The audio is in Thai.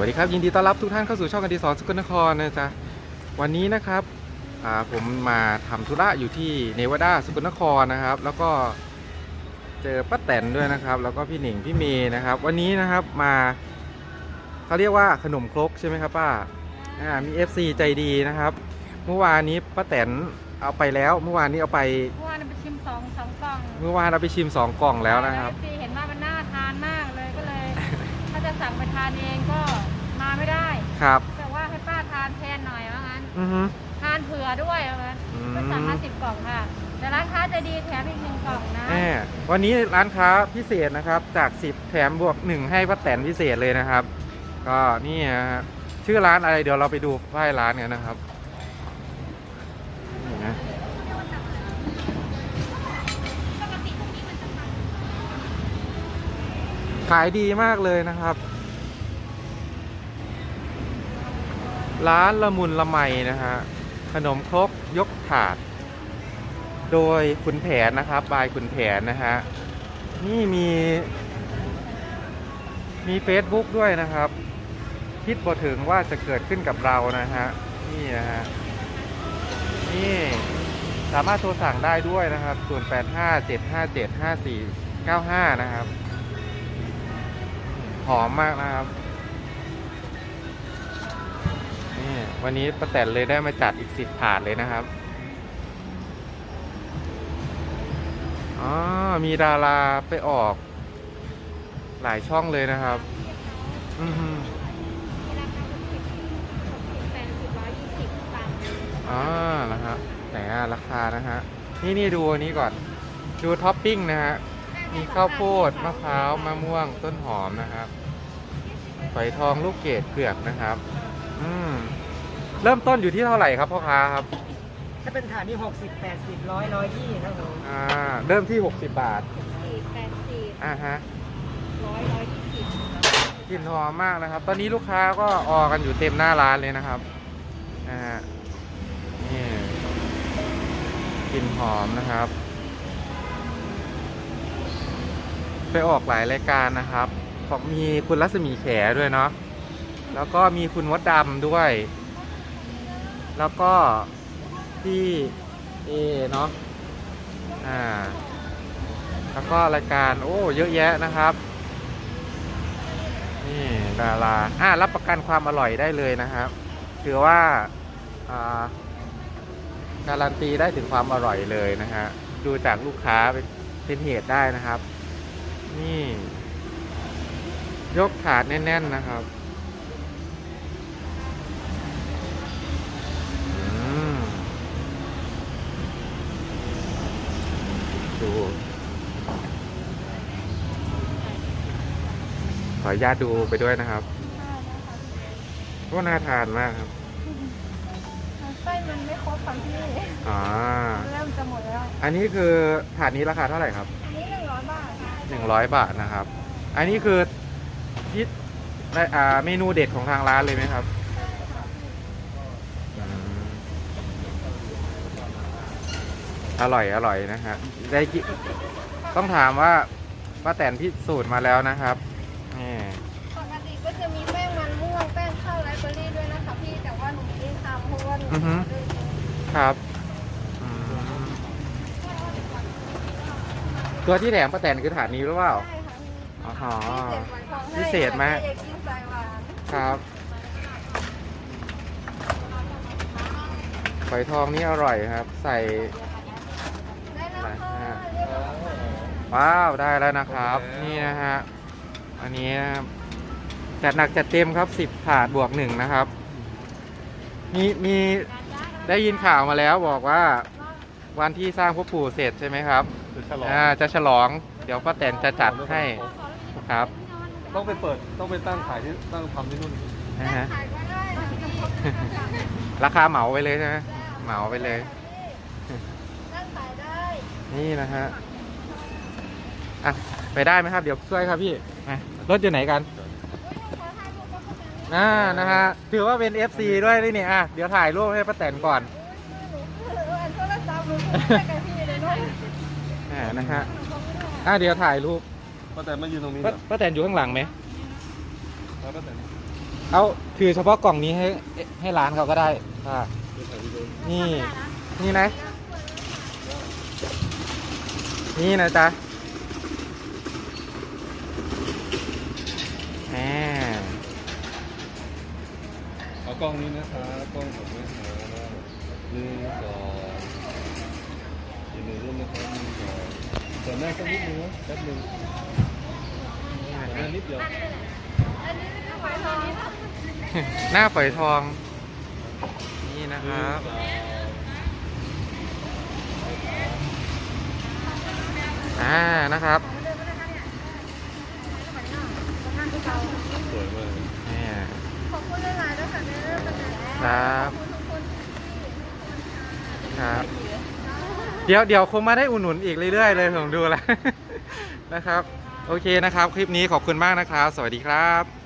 วัสดีครับ ยินดีต้อนรับทุกท่านเข้าสู่ช่องกันดีสอนสกลนครนะจ๊ะวันนี้นะครับอ่าผมมาทำธุระอยู่ที่เนวาดาสกลนครนะครับ แล้วก็เจอป้าแตนด้วยนะครับ แล้วก็พี่หนิงพี่เมย์นะครับ วันนี้นะครับมาเขาเรียกว่าขนมครกใช่ไหมครับป้าอ่ามี FC ใจดีนะครับ เมื่อวานนี้ป้าแตนเอาไปแล้ว เมื่อวานนี้เอาไปเมื่อวานไปชิมสองสองกล่องเมื่อวานเอาไปชิมสองกล่องแล้วนะครับพี่เห็นว่ามันน่าทานมากเลยก็เลย ถ้าจะสั่งไปทานเองก็ มาไม่ได้ ครับ แต่ว่าให้ป้าทานแทนหน่อยว่างั้น อือฮึทานเผื่อด้วยว่างั้นอืมก็สั่งมาสิบกล่องค่ะ แต่ร้านค้าใจะดีแถมอีกหนึ่งกล่องนะแม่วันนี้ร้านค้าพิเศษนะครับ จาก 10 แถมบวก 1 ให้ป้าแตนพิเศษเลยนะครับ ก็นี่นะฮะชื่อร้านอะไรเดี๋ยวเราไปดูป้ายร้านกันนะครับนี่นะขายดีมากเลยนะครับ ร้านละมุนละไมนะฮะขนมครกยกถาด โดยขุนแผนนะครับบายขุนแผนนะฮะนี่มี มี Facebook ด้วยนะครับ คิดบ่ถึงว่าจะเกิดขึ้นกับเรานะฮะนี่นะฮะนี่สามารถโทรสั่งได้ด้วยนะครับ 0857575495 นะครับ หอมมากนะครับ วันนี้ป้าแตนเลยได้มาจัดอีกสิบถาดเลยนะครับ อ๋อ มีดาราไปออก หลายช่องเลยนะครับ อือฮึราคาหกสิบหกสิบแปดสิบร้อยยี่สิบตามอ๋อนะฮะไหนอะราคานะฮะ นี่นี่ดูอันนี้ก่อน ดูท็อปปิ้งนะฮะ มีข้าวโพดมะพร้าวมะม่วงต้นหอมนะครับฝอยทองลูกเกดเผือกนะครับ อืม เริ่มต้นอยู่ที่เท่าไหร่ครับพ่อค้าครับ ถ้าเป็นฐานที่หกสิบแปดสิบร้อยร้อยยี่ครับผมอ่า เริ่มที่ 60 บาท สี่แปดสิบอ่าฮะร้อยร้อยยี่สิบกลิ่นหอมมากนะครับ ตอนนี้ลูกค้าก็ออกันอยู่เต็มหน้าร้านเลยนะครับอ่านี่กลิ่นหอมนะครับ ไปออกหลายรายการนะครับบอกมีคุณรัศมีแขด้วยเนาะแล้วก็มีคุณมดดำด้วย แล้วก็ที่เอเนาะอ่าแล้วก็รายการโอ้เยอะแยะนะครับนี่ดาราอ่ารับประกันความอร่อยได้เลยนะครับถือว่าอ่าการันตีได้ถึงความอร่อยเลยนะฮะดูจากลูกค้าเป็นเป็นเหตุได้นะครับ นี่ ยกถาดแน่น ๆนะครับ ดูขออนุญาตดูไปด้วยนะครับว่าน่าทานมากครับไส้มันไม่ครบค่ะพี่อ่าเริ่มจะหมดแล้ว อันนี้คือถาดนี้ราคาเท่าไหร่ครับ อันนี้หนึ่งร้อยบาทค่ะหนึ่งร้อยบาทนะครับ อันนี้คือที่ได้อ่าเมนูเด็ดของทางร้านเลยไหมครับอืม อร่อยอร่อยนะฮะได้กิต้องถามว่าป้าแตนพิสูจน์มาแล้วนะครับนี่ปกติก็จะมีแป้งมันม่วงแป้งข้าวไรซ์เบอร์รี่ด้วยนะคะพี่แต่ว่าหนูไม่ได้ทำเพราะว่าหนูอือฮึด้วยครับอืมตัวที่แถมป้าแตนคือถาดนี้หรือเปล่าใช่ค่ะอ๋อ พี่พิเศษไหม อยากกินสายหวานครับฝอยทองนี่อร่อยครับ ใส่ ได้แล้วค่ะ อะไรฮะ เรียบร้อยค่ะ ว้าวได้แล้วนะครับ นี่นะฮะอันนี้นะครับจัดหนักจัดเต็มครับสิบถาดบวกหนึ่งนะครับ มีมีได้ยินข่าวมาแล้วบอกว่าวันที่สร้างพ่อปู่เสร็จใช่ไหมครับจะฉลองอ่าจะฉลอง เดี๋ยวป้าแตนจะจัดให้ครับต้องไปเปิดต้องไปตั้งขายที่ตั้งทำที่นู่นนะฮะขายก็ได้นะราคาเหมาไปเลยใช่ไหมเหมาไปเลยนั่งขายได้นี่นะฮะ อะไปได้ไหมครับ เดี๋ยวช่วยครับพี่มารถอยู่ไหนกันอ่านะฮะถือว่าเป็น FC ด้วยนี่นี่อะเดี๋ยวถ่ายรูปให้ป้าแตนก่อนอันโทรศัพท์หนูไม่ได้กับพี่เลยด้วยอ่านะฮะอะเดี๋ยวถ่ายรูปป้าแต่มายืนตรงนี้ป้าป้าแตนอยู่ข้างหลังไหมแล้วป้าแต่เอาถือเฉพาะกล่องนี้ให้ให้ร้านเขาก็ได้ค่ะนี่นี่นะนี่นะจ๊ะ กล้องนี้นะคะกล้องของแม่ค้านะหนึ่งสองอีกหนึ่งรูปนะครับหนึ่งสองแต่หน้าสักนิดนึงนะแป๊บนึงเปิดหน้านิดเดียวอันนี้ไม่ไหวทองหน้าฝอยทอง นี่นะครับอ่านะครับ สวยมาก นี่ ขอบคุณหลายๆด้วย ครับขอบคุณทุกคนที่ครับ เดี๋ยวเดี๋ยวคงมาได้อุ่นหนุนอีกเรื่อยๆเลยผมดูแล้วนะครับ โอเคนะครับ คลิปนี้ขอบคุณมากนะครับ สวัสดีครับ